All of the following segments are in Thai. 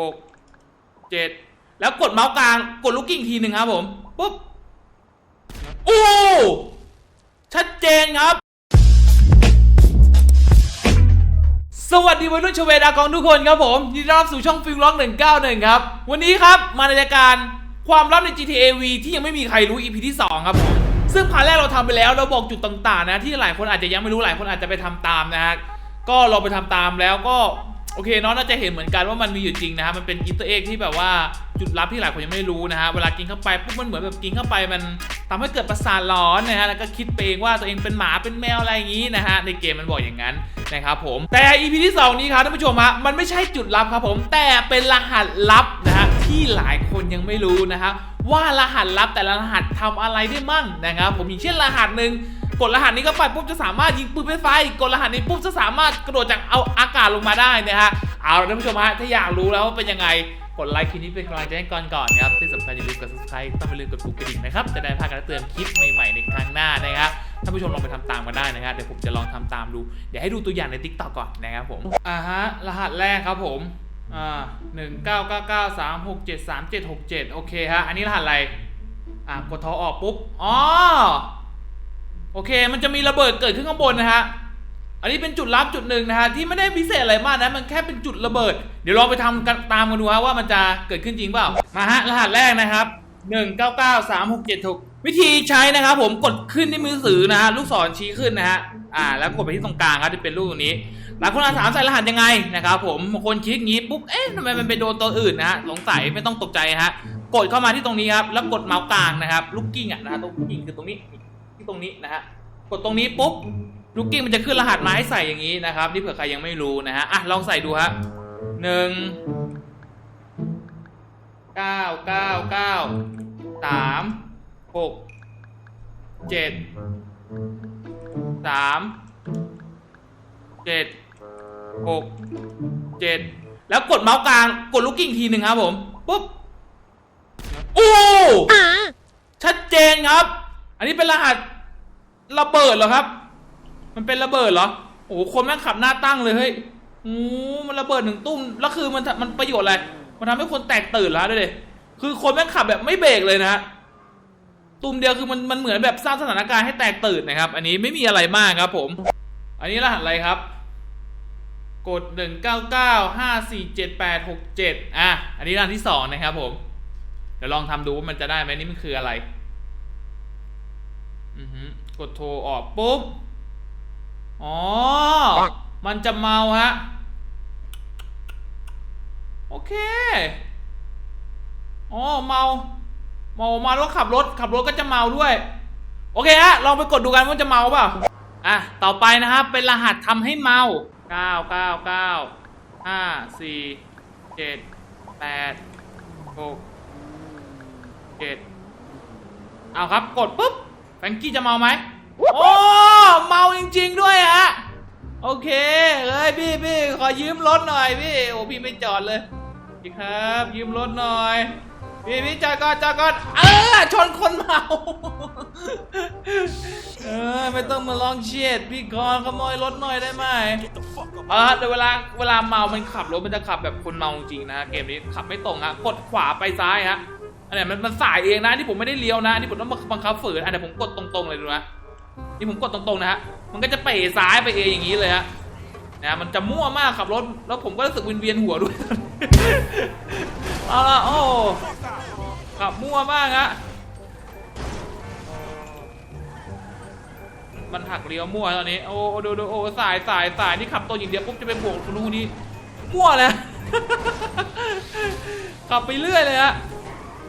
หกเจ็ดแล้วกดเมาส์กลางกดลูกกิ้งทีหนึ่งครับผม ปุ๊บโอ้ชัดเจนครับ สวัสดีวัยรุ่นชเวดากองทุกคนครับผมยินดีต้อนรับสู่ช่องฟิลล็อก191 ครับ วันนี้ครับมาในรายการความลับใน GTA V ที่ยังไม่มีใครรู้ EP ที่ 2 ครับผมซึ่งพาร์ทแรกเราทำไปแล้วเราบอกจุดต่างๆนะที่หลายคนอาจจะยังไม่รู้หลายคนอาจจะไปทำตามนะฮะก็เราไปทำตามแล้วก็ โอเคเน้องน่าจะเห็นเหมือนกันว่ามันมีอยู่จริงนะฮะมันเป็นอีสเตอร์เอ็กที่แบบว่าจุดลับที่หลายคนยังไม่รู้นะฮะเวลากินเข้าไปปุ๊บมันเหมือนแบบกินเข้าไปมันทำให้เกิดประสาทร้อนนะฮะแล้วก็คิดไปเองว่าตัวเองเป็นหมาเป็นแมวอะไรอย่างนี้นะฮะในเกมมันบอกอย่างนั้นนะครับผมแต่ EP ที่ 2 นี้ครับท่านผู้ชมฮะมันไม่ใช่จุดลับครับผมแต่เป็นรหัสลับนะฮะที่หลายคนยังไม่รู้นะฮะว่ารหัสลับแต่ละรหัสทำอะไรได้มั่งนะครับผมอย่างเช่นรหัสหนึ่ง กดรหัสนี้เข้าไปปุ๊บจะสามารถยิงปืนไฟไฟ กดรหัสนี้ปุ๊บจะสามารถกระโดดจากเอาอากาศลงมาได้นะฮะ เอาละท่านผู้ชมฮะ ถ้าอยากรู้แล้วว่าเป็นยังไง กดไลค์คลิปนี้เป็นกำลังใจให้ก่อนก่อนครับ ที่สำคัญอย่าลืมกด subscribe ต้องไม่ลืมกดปุ่มกระดิ่งนะครับ จะได้พลาดการเตือนคลิปใหม่ๆในครั้งหน้านะครับท่านผู้ชมลองไปทำตามกันได้นะครับเดี๋ยวผมจะลองทำตามดู เดี๋ยวให้ดูตัวอย่างใน t ิ k t o k ก่อนนะครับผม อ่าฮะ รหัสแรกครับผม อ่าหนึ่งเก้าเก้าเก้าสามหกเจ็ดสามเจ็ดหกเจ็ดโอเคฮะ อันนี้รหัสอะไร อ่ากดทอออกปุ๊บ อ๋อ โอเค มันจะมีระเบิดเกิดขึ้นข้างบนนะฮะ อันนี้เป็นจุดลับจุดหนึ่งนะฮะที่ไม่ได้พิเศษอะไรมากนะ มันแค่เป็นจุดระเบิด เดี๋ยวลองไปทำกันตามกันดูฮะว่ามันจะเกิดขึ้นจริงเปล่า มาฮะรหัสแรกนะครับ 1 9 9 3 6 7 6วิธีใช้นะครับผมกดขึ้นที่มือถือนะฮะลูกศรชี้ขึ้นนะฮะ อ่า แล้วกดไปที่ตรงกลางครับจะเป็นรูปตรงนี้หลายคนอาจถามใส่รหัสยังไงนะครับผมบางคนคลิกงี้ปุ๊บ เอ๊ะทำไมมันไปโดนตัวอื่นนะฮะสงสัยไม่ต้องตกใจฮะ กดเข้ามาที่ตรงนี้ครับ แล้วกดเมาส์กลางนะครับ ลูกกิ้งอะนะฮะตรงกิ้งคือตรงนี้ ตรงนี้นะฮะกดตรงนี้ปุ๊บลูกกิ้งมันจะขึ้นรหัสมาให้ใส่อย่างนี้นะครับนี่เผื่อใครยังไม่รู้นะฮะอะลองใส่ดูฮะหนึ่งเก้าเก้าเก้าสามหกเจ็ดสามเจ็ดหกเจ็ดแล้วกดเมาส์กลางกดลูกกิ้งทีหนึ่งครับผมปุ๊บโอ้ชัดเจนครับ อันนี้เป็นรหัส ระเบิดเหรอครับ มันเป็นระเบิดเหรอ โอ้โหคนแม่งขับหน้าตั้งเลยเฮ้ยโอ้มันระเบิดหนึ่งตุ้ม แล้วคือมันมันประโยชน์อะไร มันทำให้คนแตกตื่นแล้วด้วยดิคือคนแม่งขับแบบไม่เบรกเลยนะตุ้มเดียวคือมันมันเหมือนแบบสร้างสถานการณ์ให้แตกตื่นนะครับ อันนี้ไม่มีอะไรมากครับ ผม อันนี้รหัสอะไรครับ กดหนึ่งเก้าเก้าห้าสี่เจ็ดแปดหกเจ็ดอะ อันนี้รหัสที่สองนะครับผม เดี๋ยวลองทำดูว่ามันจะได้ไหมนี่มันคืออะไร อือหือ กดโทรออกปุ๊บ อ๋อ มันจะเมาฮะ โอเค อ๋อ เมา เมาเมาแล้วขับรถ ขับรถก็จะเมาด้วย โอเคฮะ ลองไปกดดูกันว่าจะเมาเปล่า อะ ต่อไปนะครับ เป็นรหัสทำให้เมา 9 9 9 5 4 7 8 6 7เอาครับ กดปุ๊บ แฟรงกี้จะเมาไหมโอ้เมาจริง ๆ ด้วยฮะโอเคเอ้ยพี่พี่ขอยืมรถหน่อยพี่โอ้พี่ไม่จอดเลยพี่ครับ ยืมรถหน่อย พี่พี่จอดก่อนจอดก่อนเออชนคนเมาเออไม่ต้องมาลองเชียดพี่กรณ์ขโมยรถหน่อยได้ไหมเออเดี๋ยวเวลาเวลาเมามันขับรถมันจะขับแบบคนเมาจริงนะเกมนี้ขับไม่ตรงอะกดขวาไปซ้ายฮะ อันนี้มันมันสายเองนะนี่ผมไม่ได้เลี้ยวนะนี่ผมต้องบังคับฝืนอันนี้ผมกดตรงๆเลยดูนะนี่ผมกดตรงๆนะฮะมันก็จะเป๋ซ้ายไปเองอย่างนี้เลยฮะนะมันจะมั่วมากขับรถแล้วผมก็รู้สึกวินเวียนหัวด้วยเอาละโอ้ขับมั่วมากฮะมันหักเลี้ยวมั่วตอนนี้ โอ้ดูดูโอ้สายสายสายนี่ขับตัวอย่างเดียวปุ๊บจะไปบวกคนนู้นนี้มั่วเลยขับไปเรื่อยเลยฮะ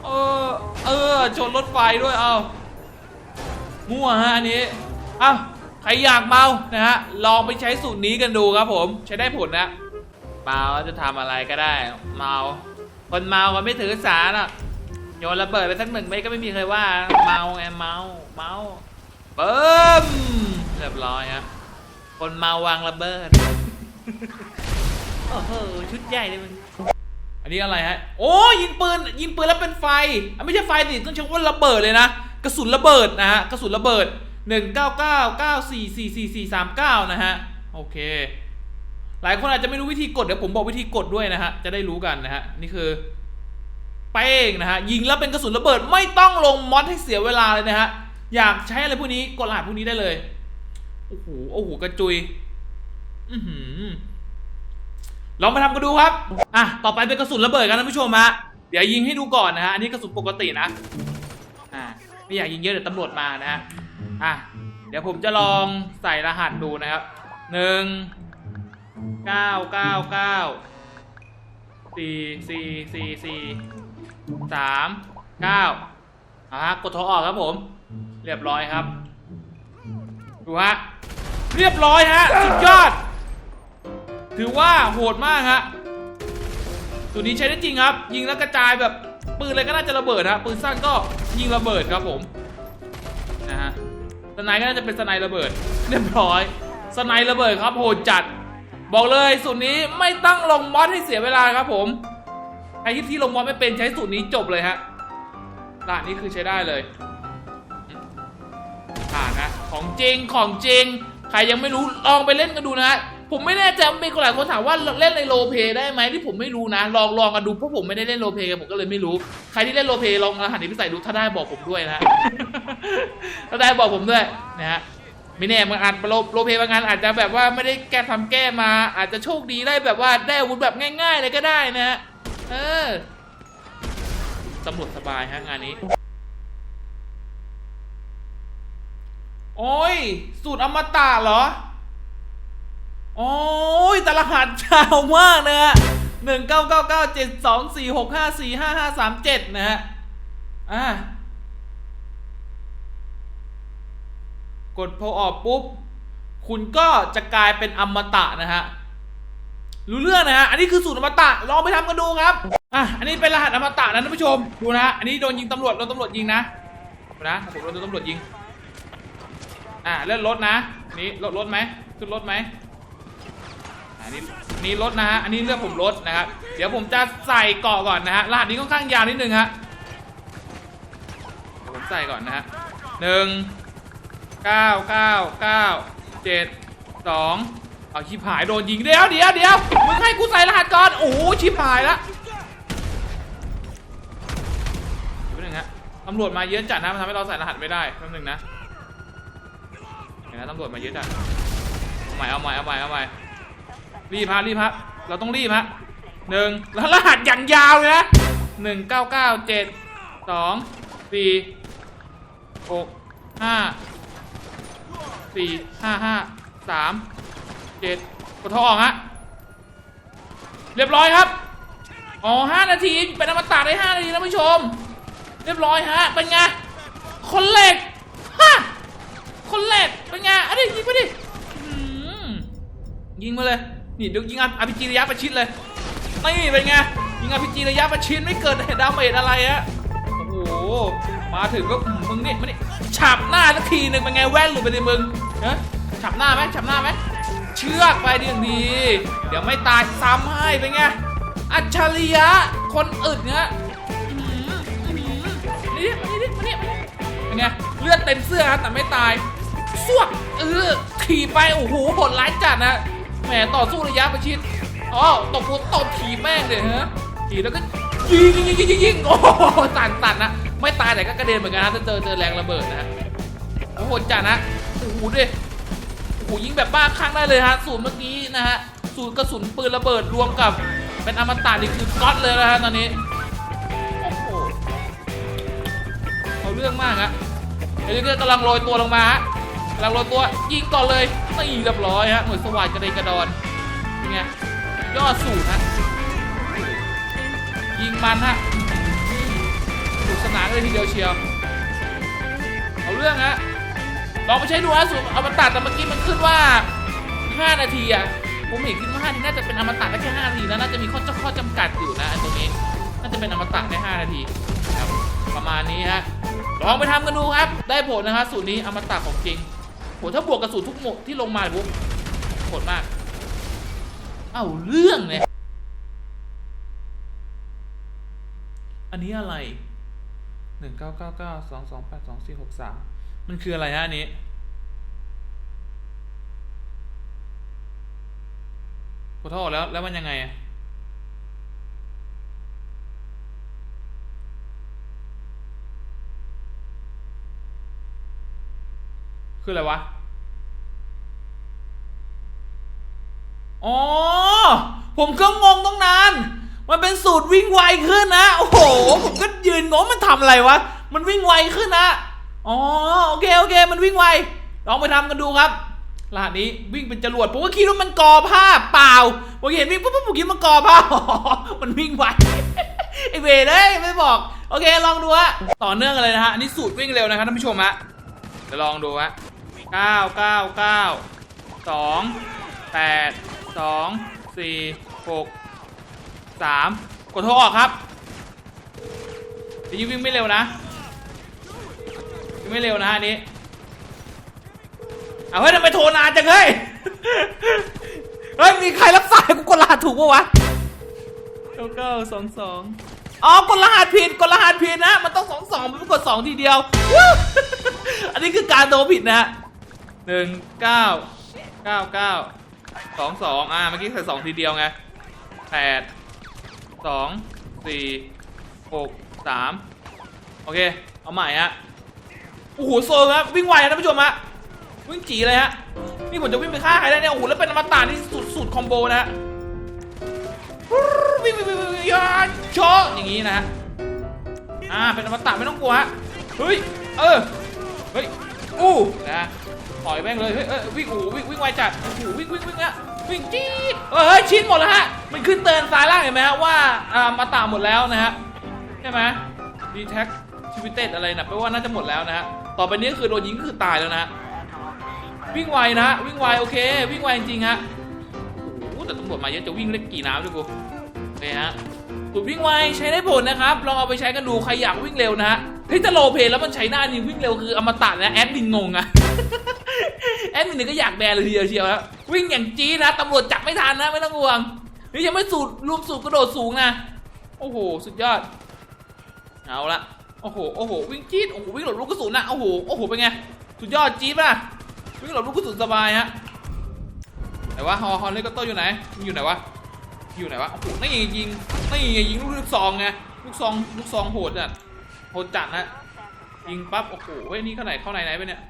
เออ เออ ชนรถไฟด้วย เอามั่วฮะอันนี้เอ้าใครอยากเมา นะฮะ ลองไปใช้สูตรนี้กันดูครับผม ใช้ได้ผลนะ เมาจะทำอะไรก็ได้ เมา คนเมาก็ไม่ถือสาน่ะ โยนระเบิดไปสักหนึ่งเมตรก็ไม่มีใครว่า เมาไงเมา เมาเบิ้มเรียบร้อยฮะ คนเมาวางระเบิด โอ้โห ชุดใหญ่เลยมึง อันนี้อะไรฮะ โอ้ยิงปืนยิงปืนแล้วเป็นไฟอะไม่ใช่ไฟดิต้องใช้ว่าระเบิดเลยนะ กระสุนระเบิดนะฮะ กระสุนระเบิด 1 9 9 9 4 4 4 4 3 9 นะฮะ โอเค หลายคนอาจจะไม่รู้วิธีกด เดี๋ยวผมบอกวิธีกดด้วยนะฮะ จะได้รู้กันนะฮะ นี่คือเป้งนะฮะ ยิงแล้วเป็นกระสุนระเบิด ไม่ต้องลงมอดให้เสียเวลาเลยนะฮะ อยากใช้อะไรพวกนี้กดรหัสพวกนี้ได้เลย โอ้โห โอ้โห กระจุย อือหือ ลองมาทำกันดูครับอะต่อไปเป็นกระสุนระเบิดกันท่านผู้ชมฮะเดี๋ยวยิงให้ดูก่อนนะฮะอันนี้กระสุนปกตินะอ่าไม่อยากยิงเยอะเดี๋ยวตำรวจมานะฮะอะเดี๋ยวผมจะลองใส่รหัสดูนะครับหนึ่งเก้าเก้าเก้าสี่สี่สี่สี่สามเก้าอะฮะกดโทรออกครับผม เรียบร้อยครับ ดูฮะ เรียบร้อยฮะ สุดยอด ถือว่าโหดมากฮะตัวนี้ใช้ได้จริงครับ ยิงแล้วกระจายแบบปืนอะไรก็น่าจะระเบิดฮะปืนสั้นก็ยิงระเบิดครับผมนะฮะสไนก็น่าจะเป็นสไนระเบิดเรียบร้อยสไนระเบิดครับโหดจัด บอกเลยสูตรนี้ไม่ตั้งลงมอดให้เสียเวลาครับผมใครที่ที่ลงมอดไม่เป็นใช้สูตรนี้จบเลยฮะด่านนี้คือใช้ได้เลยผ่านนะของจริงของจริง ใครยังไม่รู้ลองไปเล่นกันดูนะฮะ ผมไม่แน่ใจมีคนหลายคนถามว่าเล่นในโรลเพย์ได้ไหมที่ผมไม่รู้นะ ลองลองกันดูเพราะผมไม่ได้เล่นโรลเพย์ผมก็เลยไม่รู้ ใครที่เล่นโรลเพลย์ลองรหัสนี้ไปใส่ดูถ้าได้บอกผมด้วยนะถ้าได้บอกผมด้วยนะฮะไม่แน่บางอันโรโรลเพย์บางอันอาจจะแบบว่าไม่ได้แก้ทำแก้มา อาจจะโชคดีได้แบบว่าได้อาวุธแบบง่ายๆเลยก็ได้นะฮะเออตำรวจสบายฮะงานนี้โอ้ยสูตรอมตะเหรอ โอ้ยแต่รหัสยาวมากนะฮะหนึ่งเก้าเก้าเก้าเจ็ดสองสี่หกห้าสี่ห้าห้าสามเจ็ดนะฮะ อ่ากดโพออกปุ๊บ คุณก็จะกลายเป็นอมตะนะฮะ รู้เรื่องนะฮะ อันนี้คือสูตรอมตะ ลองไปทำกันดูครับ อะ อันนี้เป็นรหัสอมตะนะท่านผู้ชม ดูนะฮะ อันนี้โดนยิงตำรวจ โดนตำรวจยิงนะ นะ ผมโดนตำรวจยิง อ่าเลื่อนรถนะ นี่รถรถไหมขึ้นรถไหม อันนี้นี่รถนะฮะ อันนี้เลือกผมรถนะครับ เดี๋ยวผมจะใส่เกาะก่อนนะฮะรหัสนี้ค่อนข้างยาวนิดนึงฮะผมใส่ก่อนนะฮะหนึ่งเก้าเก้าเก้าเจ็ดสองเอาชิบหายโดนยิงเดี๋ยวเดี๋ยวเดี๋ยวมึงให้กูใส่รหัสก่อน โอ้โหชิบหายละเดี๋ยวนึงฮะตำรวจมาเยอะจัดนะมันทำให้เราใส่รหัสไม่ได้แป๊บนึงนะเห็นไหมตำรวจมาเยอะจัดเอาใหม่เอาใหม่เอาใหม่เอาใหม่ รีบฮะรีบฮะเราต้องรีบฮะหนึ่งแล้วรหัสอย่างยาวเลยนะหนึ่งเก้าเก้าเจ็ดสองสี่หกห้าสี่ห้าห้าสามเจ็ดกดทออกฮะเรียบร้อยครับอ๋อห้านาทีเป็นอมตะได้ห้านาทีนะผู้ชม เรียบร้อยฮะเป็นไงคนเหล็กฮะคนแรกเป็นไงอันนี้ยิงไปดิยิงมาเลย นี่เดี๋ยวยิงอาพีจีระยะประชิดเลยนี่เป็นไงยิงอาพีจีระยะประชิดไม่เกิดดาเมจอะไรฮะโอ้โหมาถึงก็มึงนี่มานี่ฉับหน้าสักทีหนึ่งเป็นไงแว่นหลุดไปในมึงเฮ้ยฉับหน้าไหมฉับหน้าไหมเชือกไปดีอย่างดีเดี๋ยวไม่ตายซ้ำให้เป็นไงอัจฉริยะคนอึดเนี่ยอื้อหืออื้อหือนี่นี่มานี่มานี่เป็นไงเลือดเต็มเสื้อครับแต่ไม่ตายสวกเออขี่ไปโอ้โหโหดร้ายจัดนะ หมต่อสู้ระยะประชิดอ๋อตบหัวตบขี่แม่งเลยฮะขี่แล้วก็ยิงยิงยิงยิงยิงโอ้สั่นสั่นนะไม่ตายแต่ก็กระเด็นเหมือนกันนะถ้าเจอเจอแรงระเบิดนะฮะโอ้โหจัดนะโอ้โหดิโอ้โหยิงแบบบ้าคลั่งได้เลยฮะสูตรเมื่อกี้นะฮะสูตรกระสุนปืนระเบิดรวมกับเป็นอมตะนี่คือก๊อตเลยนะฮะตอนนี้โอ้โหเอาเรื่องมากฮะเอลิเกอร์กำลังโรยตัวลงมาฮะกำลังโรยตัวยิงก่อนเลย ตีเรียบร้อยฮะหน่วยสวัสดกระเดยกระดอนเป็นไงยอดสูตรฮะยิงมันฮะสนุกสนานเลยทีเดียวเชียวเอาเรื่องฮะลองไปใช้ดูฮะสูตรอมตะแต่เมื่อกี้มันขึ้นว่า 5 นาทีอะผมเห็นขึ้นว่า5นาทีน่าจะเป็นอมตะได้แค่5นาทีนะน่าจะมีข้อจข้อจำกัดอยู่นะอันตรงนี้น่าจะเป็นอมตะได้5นาทีครับประมาณนี้ฮะลองไปทำกันดูครับ ได้ผลนะฮะสูตรนี้อมตะของจริง โหถ้าบวกกับสูตรทุกหมดที่ลงมาปุ๊บโหดมาก เอ้าเรื่องเลยอันนี้อะไรหนึ่งเก้าเก้าเก้าสองสองแปดสองสี่หกสามมันคืออะไรฮะอันนี้ขอโทษแล้วแล้วมันยังไงอะ คืออะไรวะ อ๋อ ผมก็งงต้องนาน มันเป็นสูตรวิ่งไวขึ้นนะ โอ้โห ผมก็ยืนงงมันทำอะไรวะ มันวิ่งไวขึ้นนะ อ๋อ โอเค โอเค มันวิ่งไว ลองไปทำกันดูครับรหัสนี้วิ่งเป็นจรวดผมก็คิดว่ามันกอผ้าเปล่าผมเห็นวิ่งปุ๊บผมคิดมันกอผ้าอ๋อมันวิ่งไวไอเวรเลยไม่บอก โอเคลองดูฮะต่อเนื่องเลยนะฮะอันนี้สูตรวิ่งเร็วนะครับท่านผู้ชมฮะเดี๋ยวลองดูฮะ เก้าเก้าเก้าสองแปดสองสี่หกสามกดโทรออกครับเดี๋ยววิ่งไม่เร็วนะวิ่งไม่เร็วนะอันนี้เอาเฮ้ยทำไมโทรนานจังเฮ้ยเฮ้ยมีใครรับสายกูกดรหัสถูกปะวะเก้าเก้าสองสองอ๋อกดรหัสผิดกดรหัสผิดนะ มันต้องสองสองมันไม่กดสองทีเดียว อันนี้คือการโทรผิดนะฮะ หนึ่งเก้าเก้าเก้าสองสองอ่าเมื่อกี้ใส่สองทีเดียวไงแปดสองสี่หกสามโอเค เอาใหม่ฮะโอ้โหโซงครับวิ่งไวนะท่านผู้ชมฮะวิ่งจีเลยฮะนี่ผมจะวิ่งไปฆ่าใครได้เนี่ยโอ้โหแล้วเป็นอมตะที่สุดสุดคอมโบนะฮะวิ่งวิ่งวิ่งวิ่งยาโชว์อย่างงี้นะฮะอ่าเป็นอมตะไม่ต้องกลัวฮะเฮ้ยเออเฮ้ยอู้นะ ถอยแม่งเลยเฮ้ยเอ้ยวิ่งโอ้โหวิ่งวิ่งไวจัดโอ้โหวิ่งวิ่งวิ่งอะวิ่งจี๊ดเฮ้ยชิ้นหมดแล้วฮะมันขึ้นเตือนซ้ายล่างเห็นไหมฮะว่าอ่ามาตาหมดแล้วนะฮะใช่ไหมดีแท็กชีวิตเต็ดอะไรนะแปลว่าน่าจะหมดแล้วนะฮะต่อไปนี้คือโดนยิงก็คือตายแล้วนะวิ่งไวนะวิ่งไวโอเค วิ่งไวจริงฮะโอ้โหแต่ตำรวจมาเยอะจะวิ่งเล็กกี่น้ำด้วยกูโอเคฮะ สูตรวิ่งไวใช้ได้ผลนะครับ ลองเอาไปใช้กันดูใครอยากวิ่งเร็วนะฮะเฮ้ยแต่โลเพลแล้วมันใช้หน้านี่วิ่งเร็วคืออมตะนะแอดมินงงอะแอดมินนี่ก็อยากแบนเลยทีเดียวเชียวครับวิ่งอย่างจี๊ดนะตำรวจจับไม่ทันนะไม่ต้องห่วงนี่ยังไม่สูตรรวมสูตรกระโดดสูงนะโอ้โหสุดยอด เอาละโอ้โหโอ้โหวิ่งจี๊ดโอ้โหวิ่งหลบลูกกระสุนนะโอ้โหโอ้โหเป็นไงสุดยอดจี๊ดป่ะวิ่งหลบลูกกระสุนสบายฮะไหนวะฮอฮอนเลกโต้อยู่ไหนมันอยู่ไหนวะ อยู่ไหนวะโอ้โหนี่ไงยิงนี่ไงยิงลูกลูกซองไงลูกซองลูกซองโหดจัดโหดจัดฮะยิงปั๊บโอ้โหเฮ้ยนี่เข้าไหนเข้าไหนไหนไปเนี่ย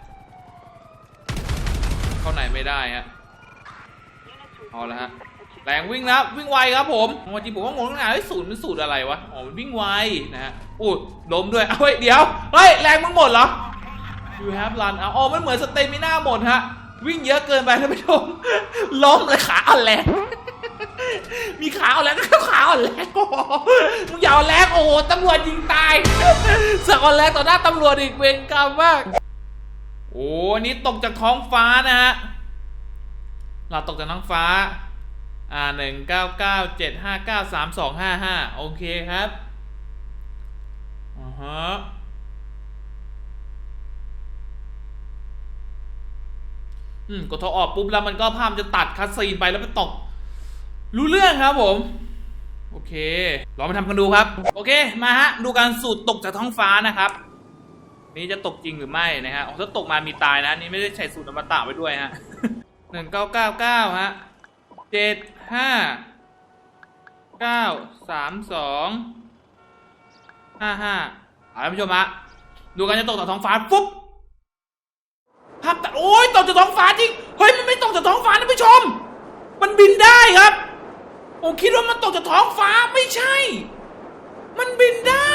เข้าไหนไม่ได้ฮะเอาละฮะแรงวิ่งนะวิ่งไวครับผมจริงผมก็งงตั้งนานเฮ้ยสูตรมันสูตรอะไรวะอ๋อมันวิ่งไวนะฮะโอ้ล้มด้วยเฮ้ยเดี๋ยวเฮ้ยแรงมึงหมดเหรอ you have run เอาอ๋อมันเหมือนสเตมิน่าหมดฮะวิ่งเยอะเกินไปท่านผู้ชมล้มเลยขาอ่อนแรง มีขาอ่อนแรงก็ขาอ่อนแรงโอ้โหมึงอย่าอ่อนแรงโอ้โหตำรวจยิงตายสักอ่อนแรงต่อหน้าตำรวจอีกเวรกรรมมาก โอ้อันนี้ตกจากท้องฟ้านะฮะ เราตกจากท้องฟ้า อ่าหนึ่งเก้าเก้าเจ็ดห้าเก้าสามสองห้าห้าโอเคครับอ่าฮะอืมกดโทรออกปุ๊บแล้วมันก็ภาพจะตัดคัดซีนไปแล้วไปตก รู้เรื่องครับผม โอเคลองไปทำกันดูครับ โอเคมาฮะ ดูการสูตรตกจากท้องฟ้านะครับ นี่จะตกจริงหรือไม่นะฮะถ้าตกมามีตายนะนี่ไม่ได้ใช้สูตรอมตะไว้ด้วยฮะหนึ่งเก้าเก้าเก้าฮะเจ็ดห้าเก้าสามสองห้าห้าเอาละผู้ชมฮะดูกันจะตกจากท้องฟ้าปุ๊บภาพแตัดโอ้ยตกจากท้องฟ้าจริงเฮ้ยมันไม่ตกจากท้องฟ้าท่านผู้ชม มันบินได้ครับ ผมคิดว่ามันตกจากท้องฟ้าไม่ใช่ มันบินได้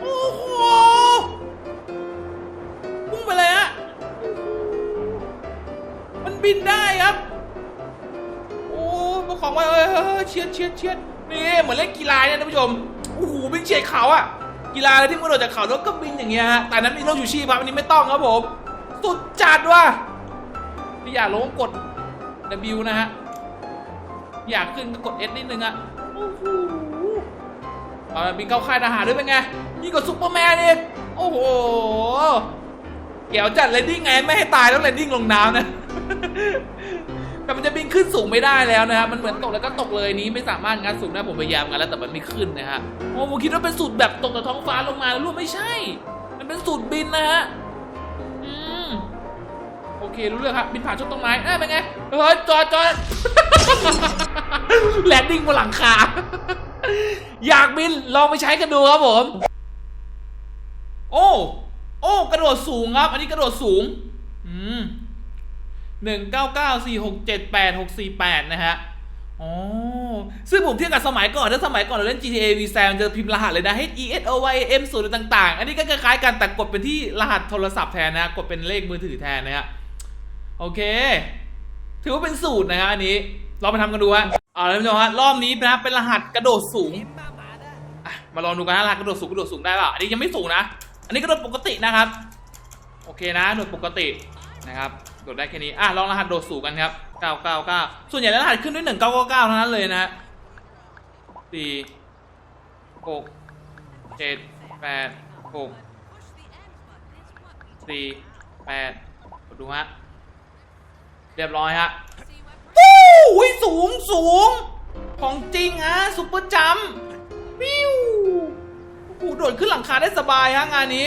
โอ้โหพุ่งไปเลยฮะมันบินได้ครับ โอ้ของไว้เอ้ยเฮ้ยเชียดเชียดเชียดนี่เหมือนเล่นกีฬาเนี่ยท่านผู้ชมโอ้โหบินเฉียดเขาอะกีฬาอะไรที่มันโดดจากเขาแล้วก็บินอย่างเงี้ยฮะแต่นั้นมีร่มชูชีพครับอันนี้ไม่ต้องครับผม สุดจัดว่ะที่อยากลงกด W นะฮะ อยากขึ้นก็กด S นิดนึงอะโอ้โหเอาบินเข้าค่ายทหารด้วยเป็นไงนี่กดซุปเปอร์แมนนี่โอ้โหเกี่ยวจัดเลนดิ้งไงไม่ให้ตายต้องเลนดิ้งลงน้ำนะแต่มันจะบินขึ้นสูงไม่ได้แล้วนะครับมันเหมือนตกแล้วก็ตกเลยนี้ไม่สามารถงัดสูงได้ผมพยายามงันแล้วแต่มันไม่ขึ้นนะฮะโอ้ผมคิดว่าเป็นสูตรแบบตกจากท้องฟ้าลงมาแล้วรู้ไม่ใช่ มันเป็นสูตรบินนะฮะ อืมโอเครู้เรื่องครับบินผ่านช่วงต้นไม้เอ้ยเป็นไงเฮ้ยจอดจอดแลนดิ้งบนหลังคาอยากบินลองไปใช้กันดูครับผม โอ้ โอ้ กระโดดสูงครับ อันนี้กระโดดสูง อืมหนึ่งเก้าเก้าสี่หกเจ็ดแปดหกสี่แปดนะฮะอ๋อซึ่งผมเทียบกับสมัยก่อนถ้าสมัยก่อนเราเล่น GTA V แซมจะพิมพ์รหัสเลยนะ H E S O Y M ศูนย์ต่างๆ อันนี้ก็คล้ายๆกันแต่กดเป็นที่รหัสโทรศัพท์แทนนะ กดเป็นเลขมือถือแทนนะฮะ โอเค ถือว่าเป็นสูตรนะฮะอันนี้ เราไปทำกันดูฮะเอาละท่านผู้ชมฮะรอบนี้นะเป็นรหัสกระโดดสูงอะมาลองดูกันนะรหัสกระโดดสูงกระโดดสูงได้ป่าอันนี้ยังไม่สูงนะ อันนี้กระโดดปกตินะครับ โอเคนะโดดปกตินะครับโดดได้แค่นี้อะลองรหัสโดดสูงกันครับ999 ส่วนใหญ่แล้วรหัสขึ้นด้วย 1999เท่านั้นเลยนะฮะสี่หกเจ็ดแปดหกสี่แปดดูฮะ เรียบร้อยฮะวู้ยสูงสูง ของจริงฮะซุปเปอร์จัมป์วิวโอ้โหโดดขึ้นหลังคาได้สบายฮะงานนี้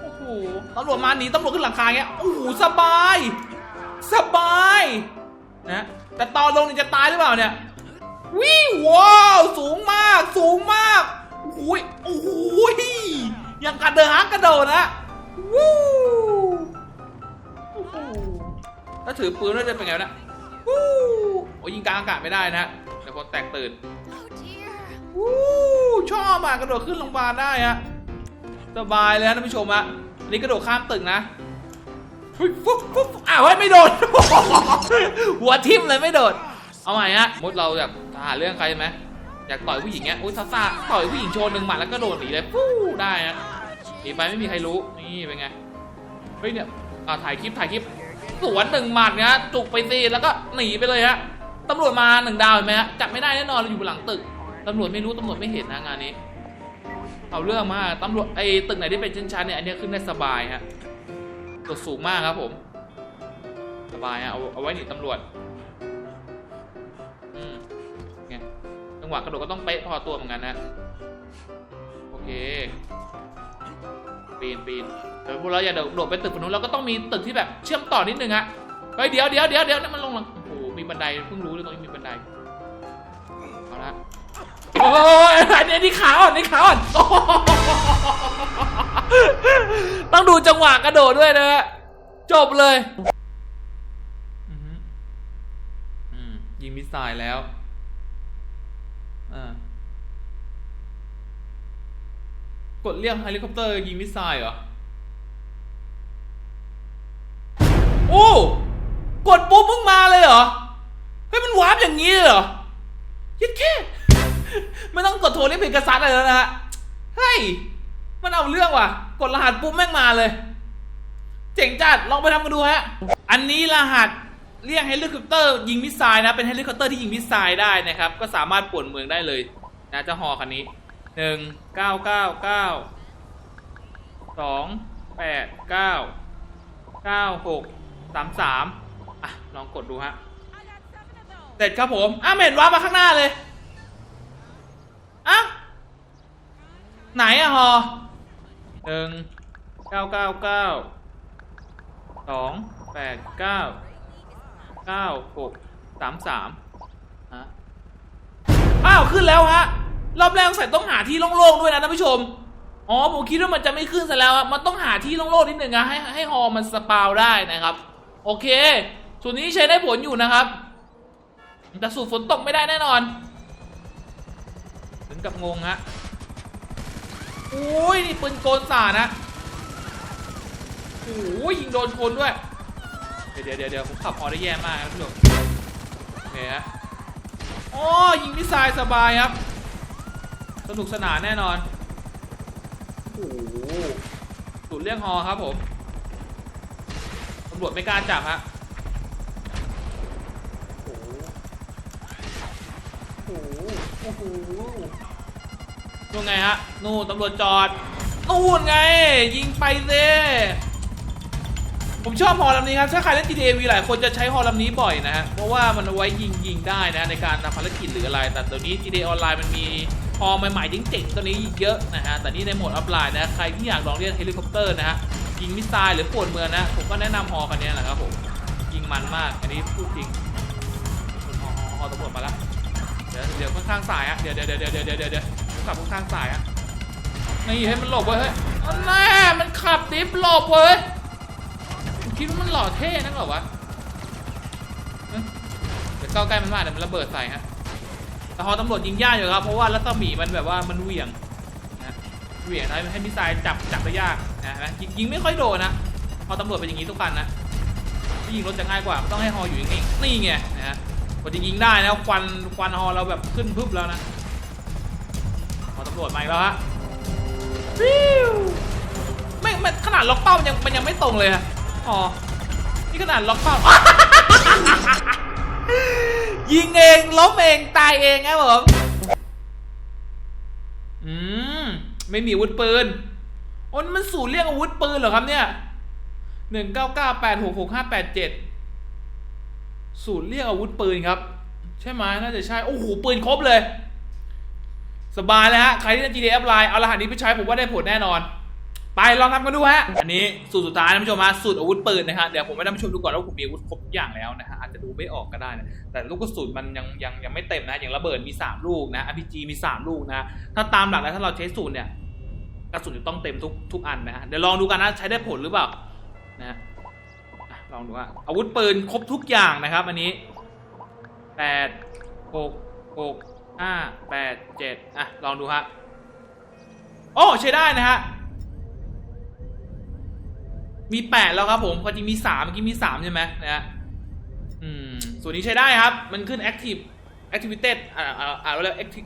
โอ้โหตำรวจมาหนีตำรวจขึ้นหลังคาเงี้ย โอ้โหสบาย สบายนะแต่ตอนลงนี่จะตายหรือเปล่าเนี่ยวิวว้าวสูงมาก สูงมากโอ้ยโอ้ยยังกระเดินหางกระโดดนะวู้โอ้โห ถ้าถือปืนแล้วจะเป็นไงวะเนะวู้โอ้ยยิงกลางอากาศไม่ได้นะเดี๋ยวคนแตกตื่น Oh dear. วู้ชอบอะกระโดดขึ้นโรงพยาบาลได้ฮะสบายเลยนะท่านผู้ชมอะอันนี้กระโดดข้ามตึกนะฟุ๊บฟุ๊บฟุ๊บอ้าวเฮ้ยไม่โดดหัวทิ่มเลยไม่โดดเอาใหม่ฮะมดเราอยากหาเรื่องใครไหมอยากต่อยผู้หญิงเงี้ยอุ้ยซ่าซ่าต่อยผู้หญิงโชว์หนึ่งหมัดแล้วก็โดดหนีเลยฟู้ได้ฮะหนีไปไม่มีใครรู้นี่เป็นไงเฮ้ยเนี่ยอ่าถ่ายคลิปถ่ายคลิป สวนหนึ่งหมัดเงี้ยจุกไปตีแล้วก็หนีไปเลยฮะตำรวจมาหนึ่งดาวเห็นไหมฮะจับไม่ได้แน่นอนเราอยู่บนหลังตึกตำรวจไม่รู้ตำรวจไม่เห็นนะงานนี้ เอาเรื่องมากตำรวจไอ้ตึกไหนที่เป็นชั้นๆเนี่ยอันนี้ขึ้นได้สบายฮะตัวสูงมากครับผม สบายฮะเอาเอาไว้หนีตำรวจอืมไงจังหวะกระโดดก็ต้องเป๊ะพอตัวเหมือนกันนะโอเค ปีนปีนเดี๋ยวพวกเราอย่าโดดไปตึกฝั่งนู้นเราก็ต้องมีตึกที่แบบเชื่อมต่อนิดนึงฮะเฮ้ยเดี๋ยวเดี๋ยวเดี๋ยวเดี๋ยวนั่นมันลงหลังโอ้โหมีบันไดเพิ่งรู้เลยตรงนี้มีบันไดเอาละโอ้ยอันนี้นี่ขาอ่อนนี่ขาอ่อนต้องดูจังหวะกระโดดด้วยนะจบเลยยิงมิสไซล์แล้วอ่า กดเรียกเฮลิคอปเตอร์ยิงมิสไซล์เหรอ โอ้ กดปุ๊บมึงมาเลยเหรอ เฮ้ยมันวาร์ปอย่างนี้เลยเหรอยัดแค่ไม่ต้องกดโทรเรียกเพกระซัดอะไรแล้วนะฮะเฮ้ย มันเอาเรื่องว่ะ กดรหัสปุ๊บแม่งมาเลย เจ๋งจัด ลองไปทำกันดูฮะ อันนี้รหัสเรียกเฮลิคอปเตอร์ยิงมิสไซล์นะ เป็นเฮลิคอปเตอร์ที่ยิงมิสไซล์ได้นะครับ ก็สามารถป่วนเมืองได้เลยนะเจ้าฮอคันนี้ หนึ่งเก้าเก้าเก้าสองแปดเก้าเก้าหกสามสามอะ ลองกดดูฮะ เสร็จครับผม อ้าวไม่เห็นว้าร์ปมาข้างหน้าเลยอ้าวไหนอะฮอหนึ่งเก้าเก้าเก้าสองแปดเก้าเก้าหกสามสามฮะ อ้าว ขึ้นแล้วฮะ รอบแรกใส่ต้องหาที่โล่งๆด้วยนะท่านผู้ชม อ๋อผมคิดว่ามันจะไม่ขึ้นซะแล้วมันต้องหาที่โล่งๆนิดหนึ่งอะให้ให้ฮอมันสปาวได้นะครับ โอเคส่วนนี้ใช้ได้ผลอยู่นะครับ แต่สูตรฝนตกไม่ได้แน่นอน ถึงกับงงฮะโอ้ยนี่ปืนโกนสานะโอ้ยยิงโดนคนด้วย เดี๋ยวเดี๋ยวเดี๋ยวผมขับพอได้แย่มากนะทุกคนโอเคฮะอ๋อยิงมิสไซล์สบายครับ สนุกสนานแน่นอน โอ้โหสูตรเรื่องฮอครับผม ตำรวจไม่กล้าจับฮะโอ้โหโอ้โหนู่นไงฮะ นู่นตำรวจจอด นู่นไง ยิงไปเซผมชอบฮอลำนี้ครับ ถ้าใครเล่น GTA V หลายคนจะใช้ฮอลำนี้บ่อยนะฮะ เพราะว่ามันเอาไว้ยิงยิงได้นะในการทำภารกิจหรืออะไร แต่ตัวนี้ GTA ออนไลน์มันมี ฮอใหม่ๆเจ๋งๆตัวนี้อีกเยอะนะฮะแต่นี่ในโหมดออฟไลน์นะใครที่อยากลองเรียนเฮลิคอปเตอร์นะฮะยิงมิสไซล์หรือปวดเมืองนะผมก็แนะนำฮอคันนี้แหละครับผมยิงมันมากอันนี้พูดจริงฮอฮอฮอตำรวจมาแล้วเดี๋ยวเดี๋ยวค่อนข้างสายอะเดี๋ยวเดี๋ยวเดี๋ยวเดี๋ยวเดี๋ยวเดี๋ยวเดี๋ยวขับข้างสายอะนี่ให้มันหลบเว้ยเฮ้ยอันแน่มันขับดิฟหลบเว้ยคิดว่ามันหล่อเท่นักหรอวะเดี๋ยวเข้าใกล้มันมากเดี๋ยวมันระเบิดใส่ฮะ แต่ฮอตำรวจยิงยากอยู่ครับ เพราะว่ารัศมีมันแบบว่ามันเหวี่ยงนะเหวี่ยงให้ให้มิสไซล์จับจับได้ยากนะนะยิงยิงไม่ค่อยโดนนะฮอตำรวจเป็นอย่างนี้ทุกคันนะที่ยิงรถจะง่ายกว่าไม่ต้องให้ฮออยู่นิ่างๆนี่ไงนะฮะกว่าจะยิงได้นะควันควันฮอเราแบบขึ้นพึบแล้วนะฮอตำรวจมาอีกแล้วฮะฟิวไม่ไม่ขนาดล็อกเป้ามันยังมันยังไม่ตรงเลยฮะอ๋อนี่ขนาดล็อกเป้า ยิงเองล้มเองตายเองครับผมอืมไม่มีอาวุธปืนโอ้นมันสูตรเรียกอาวุธปืนเหรอครับเนี่ยหนึ่งเก้าเก้าแปดหกหกห้าแปดเจ็ดสูตรเรียกอาวุธปืนครับ ใช่ไหมน่าจะใช่ โอ้โหปืนครบเลย สบายเลยฮะ ใครที่เล่น GTA Online เอารหัสนี้ไปใช้ผมว่าได้ผลแน่นอน ไปลองทำกันดูฮะ อันนี้สูตรสุดท้ายนะท่านผู้ชมฮะสูตรอาวุธปืนนะฮะเดี๋ยวผมให้ท่านผู้ชมดูก่อนว่าผมมีอาวุธครบทุกอย่างแล้วนะฮะอาจจะดูไม่ออกก็ได้นะแต่ลูกกระสุนมันยังยังยังไม่เต็มนะอย่างระเบิดมี 3 ลูกนะ RPG มี 3 ลูกนะ ถ้าตามหลักแล้วถ้าเราใช้สูตรเนี่ยกระสุนจะต้องเต็มทุกทุกอันนะฮะเดี๋ยวลองดูกันนะใช้ได้ผลหรือเปล่านะฮะอะลองดูว่าอาวุธปืนครบทุกอย่างนะครับ อันนี้แปดหกหกห้าแปดเจ็ดอะลองดูฮะโอ้ใช้ได้นะฮะ มีแปดแล้วครับผมความจริงมีสามเมื่อกี้มีสามใช่ไหมนะฮะอืมส่วนนี้ใช้ได้ครับ มันขึ้น active activated อ่าอ่าอ่าเรียก active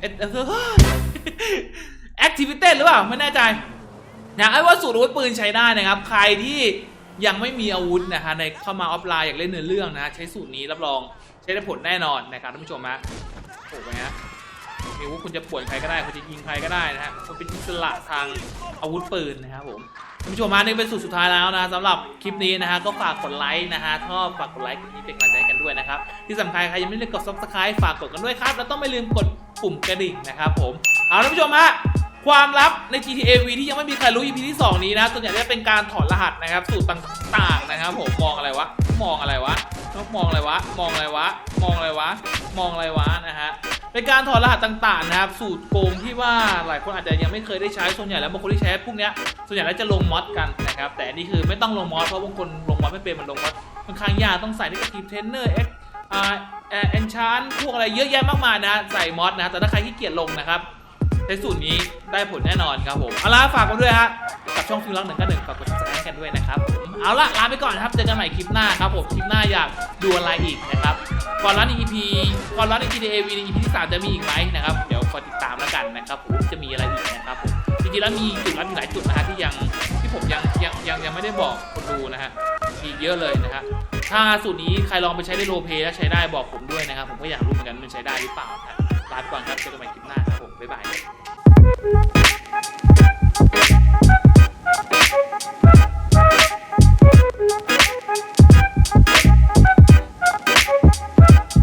activated หรือเปล่า ไม่แน่ใจนะไอ้ว่าสูตรอาวุธปืนใช้ได้นะครับ ใครที่ยังไม่มีอาวุธนะฮะในเข้ามาออฟไลน์อยากเล่นเนื้อเรื่องนะใช้สูตรนี้รับรองใช้ได้ผลแน่นอนนะครับท่านผู้ชมฮะโอ้โหฮะมีอาวุธคุณจะป่วนใครก็ได้คุณจะยิงใครก็ได้นะฮะคุณเป็นอิสระทางอาวุธปืนนะครับผม ผู้ชมฮะนี่เป็นสูตรสุดท้ายแล้วนะสำหรับคลิปนี้นะฮะก็ฝากกดไลค์นะฮะชอบฝากกดไลค์กดนี้เป็นกำลังใจกันด้วยนะครับที่สำคัญใครยังไม่ได้กด subscribe ฝากกดกันด้วยครับ แล้วต้องไม่ลืมกดปุ่มกระดิ่งนะครับผมเอาท่านผู้ชมฮะความลับใน GTA V ที่ยังไม่มีใครรู้ EP ที่ 2 นี้นะส่วนใหญ่จะเป็นการถอดรหัสนะครับสูตรต่างๆนะครับผมมองอะไรวะมองอะไรวะมองอะไรวะ มองอะไรวะ มองอะไรวะ มองอะไรวะนะฮะ เป็นการถอดรหัสต่างๆนะครับ สูตรโกงที่ว่าหลายคนอาจจะยังไม่เคยได้ใช้ส่วนใหญ่แล้วบางคนที่ใช้พวกเนี้ยส่วนใหญ่แล้วจะลงมอดกันนะครับ แต่อันนี่คือไม่ต้องลงมอดเพราะบางคนลงมอดไม่เป็นมันลงมอดค่อนข้างยากต้องใส่นิเกทีเทรนเนอร์เอ็กอ่าเอ็นชานพวกอะไรเยอะแยะมากมายนะใส่มอดนะแต่ถ้าใครที่เกียจลงนะครับใช้สูตรนี้ได้ผลแน่นอนครับผมเอาล่ะฝากกันด้วยฮะกับช่องฟิลล็อกหนึ่งก็หนึ่งฝากกดติดตามกันด้วยนะครับผมเอาล่ะลาไปก่อนครับเจอกันใหม่คลิปหน้าครับผมคลิปหน้าอยากดูอะไรอีกนะครับ ก่อนรัน EP ก่อนรัน GTA V ใน EP ที่3จะมีอีกไหมนะครับ เดี๋ยวคอยติดตามแล้วกันนะครับผมจะมีอะไรอีกนะครับผมจริงๆแล้วมีจุดรับอยู่หลายจุดนะฮะที่ยังที่ผมยังยังยังยังไม่ได้บอกคนดูนะฮะมีเยอะเลยนะฮะถ้าสูตรนี้ใครลองไปใช้ในโรเพย์แล้วใช้ได้บอกผมด้วยนะครับ ผมก็อยากรู้เหมือนกันมันใช้ได้หรือเปล่านะลาไปก่อนครับเจอกันใหม่คลิปหน้าครับผมบ๊ายบาย